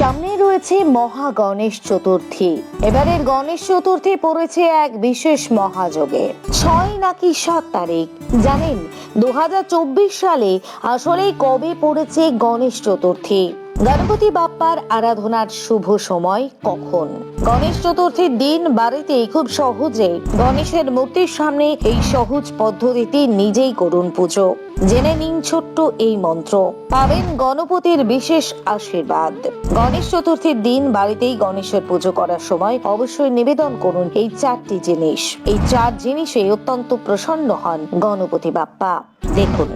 সামনে রয়েছে মহা গণেশ চতুর্থী। এবারের গণেশ চতুর্থী পড়েছে এক বিশেষ মহাযোগে। ছয় নাকি সাত তারিখ? জানেন, দু হাজার চব্বিশ সালে আসলে কবে পড়েছে গণেশ চতুর্থী? গণপতি বাপ্পার আরাধনার শুভ সময় কখন? গণেশ চতুর্থীর দিন বাড়িতেই খুব সহজে গণেশের মূর্তির সামনে এই সহজ পদ্ধতিতে নিজেই করুন পুজো। জেনে নিন ছোট্ট এই মন্ত্র। পাবেন গণপতির বিশেষ আশীর্বাদ। গণেশ চতুর্থীর দিন বাড়িতেই গণেশের পুজো করার সময় অবশ্যই নিবেদন করুন এই চারটি জিনিস। এই চার জিনিসে অত্যন্ত প্রসন্ন হন গণপতি বাপ্পা। দেখুন।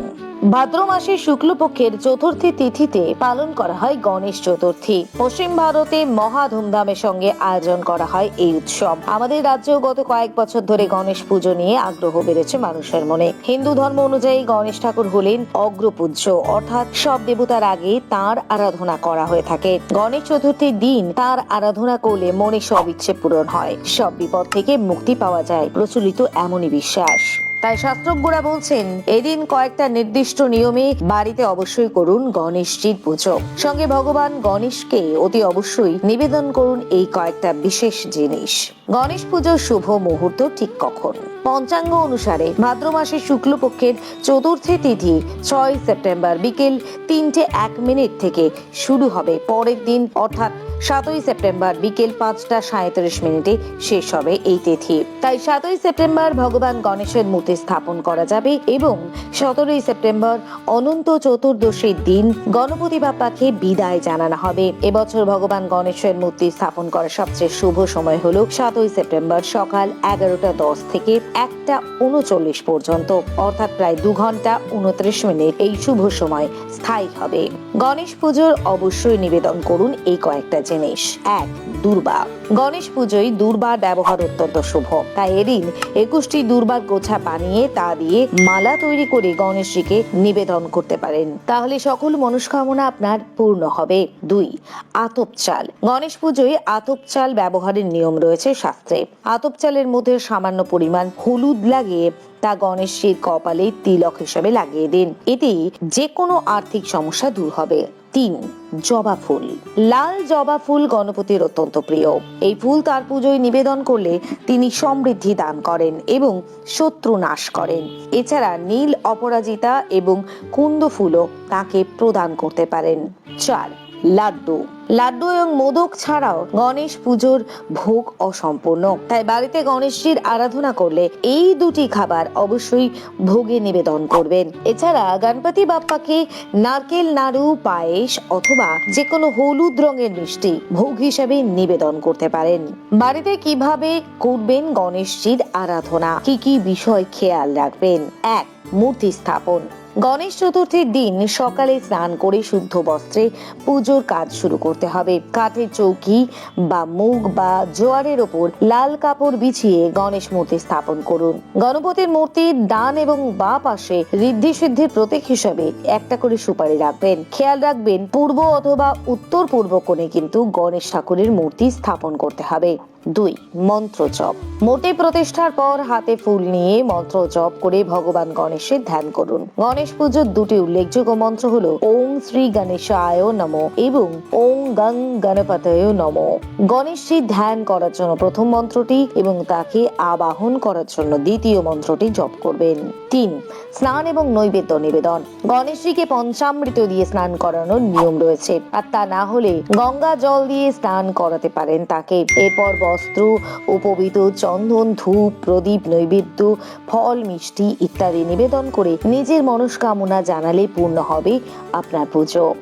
ভাদ্র মাসে শুক্লপক্ষের চতুর্থী তিথিতে পালন করা হয় গণেশ চতুর্থী। পশ্চিম ভারতে মহা ধুমধামের সঙ্গে আয়োজন করা হয় এই উৎসব। আমাদের রাজ্যেও গত কয়েক বছর ধরে গণেশ পুজো নিয়ে আগ্রহ বেড়েছে মানুষের মনে। হিন্দু ধর্ম অনুযায়ী গণেশ ঠাকুর হলেন অগ্রপূজ্য। অর্থাৎ সব দেবতার আগে তার আরাধনা করা হয়ে থাকে। গণেশ চতুর্থীর দিন তার আরাধনা করলে মনে সব ইচ্ছে পূরণ হয়। সব বিপদ থেকে মুক্তি পাওয়া যায়। প্রচলিত এমনই বিশ্বাস। তাই শাস্ত্রজ্ঞরা বলছেন, এদিন কয়েকটা নির্দিষ্ট নিয়মে বাড়িতে অবশ্যই করুন গণেশজির পুজো। সঙ্গে ভগবান গণেশকে অতি অবশ্যই নিবেদন করুন এই কয়েকটা বিশেষ জিনিস। গণেশ পুজোর শুভ মুহূর্ত ঠিক কখন? পঞ্চাঙ্গ অনুসারে ভাদ্র মাসের শুক্লপক্ষের চতুর্থী তিথি, ছয় সেপ্টেম্বর বিকেল তিনটে এক মিনিট থেকে শুরু হবে পরের দিন, অর্থাৎ সাতই সেপ্টেম্বর বিকেল পাঁচটা সাঁত্রিশ মিনিটে শেষ হবে এই তিথি। তাই সাতই সেপ্টেম্বর ভগবান গণেশের মূর্তি স্থাপন করা যাবে এবং সতেরোই সেপ্টেম্বর অনন্ত চতুর্দশীর দিন গণপতি বাপ্পাকে বিদায় জানানো হবে। এবছর ভগবান গণেশের মূর্তি স্থাপন করার সবচেয়ে শুভ সময় হলো সাতই সেপ্টেম্বর সকাল এগারোটা দশ থেকে একটা উনচল্লিশ পর্যন্ত, অর্থাৎ প্রায় দু ঘণ্টা উনত্রিশ মিনিট এই শুভ সময় স্থায়ী হবে। গণেশ পুজোর অবশ্যই নিবেদন করুন এই কয়েকটা জিনিস। এক, দুর্বা। গণেশ পুজোয় দুর্বার ব্যবহার অত্যন্ত শুভ। তাই এদিন একুশটি দুর্বার গোছা বানিয়ে তা দিয়ে মালা তৈরি করে গণেশজিকে নিবেদন করতে পারেন। তাহলে সকল মনস্কামনা আপনার পূর্ণ হবে। দুই, আতপ চাল। গণেশ পুজোয় আতপ চাল ব্যবহারের নিয়ম রয়েছে শাস্ত্রে। আতপ চালের মধ্যে সামান্য পরিমাণ হলুদ লাগিয়ে তা গণেশের কপালে তিলক হিসেবে লাগিয়ে দিন। এতে যে কোনো আর্থিক সমস্যা দূর হবে। তিন জবা ফুল। লাল জবা ফুল গণপতির অত্যন্ত প্রিয়। এই ফুল তার পুজোয় নিবেদন করলে তিনি সমৃদ্ধি দান করেন এবং শত্রু নাশ করেন। এছাড়া নীল অপরাজিতা এবং কুন্দ ফুলও তাকে প্রদান করতে পারেন। চার লাড্ডু। লাড্ডু এবং মোদক ছাড়াও গণেশ পুজোর ভোগ অসম্পূর্ণ। তাই বাড়িতে গণেশজির আরাধনা করলে এই দুটি খাবার অবশ্যই ভোগে নিবেদন করবেন। এছাড়া গণপতি বাপ্পাকে নারকেল, নাড়ু, পায়েস অথবা যে কোনো হলুদ রঙের মিষ্টি ভোগ হিসেবে নিবেদন করতে পারেন। বাড়িতে কীভাবে করবেন গণেশজির আরাধনা? কি কি বিষয় খেয়াল রাখবেন? এক, মূর্তি স্থাপন। গণেশ চতুর্থীর দিন সকালে স্নান করে শুদ্ধ বস্ত্রে পুজোর কাজ শুরু করতে হবে। কাঠের চৌকি বা মুগ বা জোয়ারের ওপর লাল কাপড় বিছিয়ে গণেশ মূর্তি স্থাপন করুন। গণপতির মূর্তির ডান এবং বা পাশে ঋদ্ধি সিদ্ধির প্রতীক হিসেবে একটা করে সুপারি রাখবেন। খেয়াল রাখবেন, পূর্ব অথবা উত্তর পূর্ব কোণে কিন্তু গণেশ ঠাকুরের মূর্তি স্থাপন করতে হবে। দুই, মন্ত্র জপ। মোটে প্রতিষ্ঠার পর হাতে ফুল নিয়ে মন্ত্র জপ করে ভগবান গণেশের ধ্যান করুন। গণেশ পুজোর দুটি উল্লেখযোগ্য মন্ত্র হলো, ওম শ্রী গণেশ গণেশায় নম এবং ওং গং গণপতয় নম। গণেশজির ধ্যান করার জন্য প্রথম মন্ত্রটি এবং তাকে আবাহন করার জন্য দ্বিতীয় মন্ত্রটি জপ করবেন। তিন, স্নান এবং নৈবেদ্য নিবেদন। গণেশজিকে পঞ্চামৃত দিয়ে স্নান করানোর নিয়ম রয়েছে। আর তা না হলে গঙ্গা জল দিয়ে স্নান করাতে পারেন তাকে। এরপর বস্ত্র, উপবিত চন্দন, ধূপ, প্রদীপ, নৈবেদ্য, ফল, মিষ্টি ইত্যাদি নিবেদন করে নিজের মনস্কামনা জানালে পূর্ণ হবে আপনার পুজো।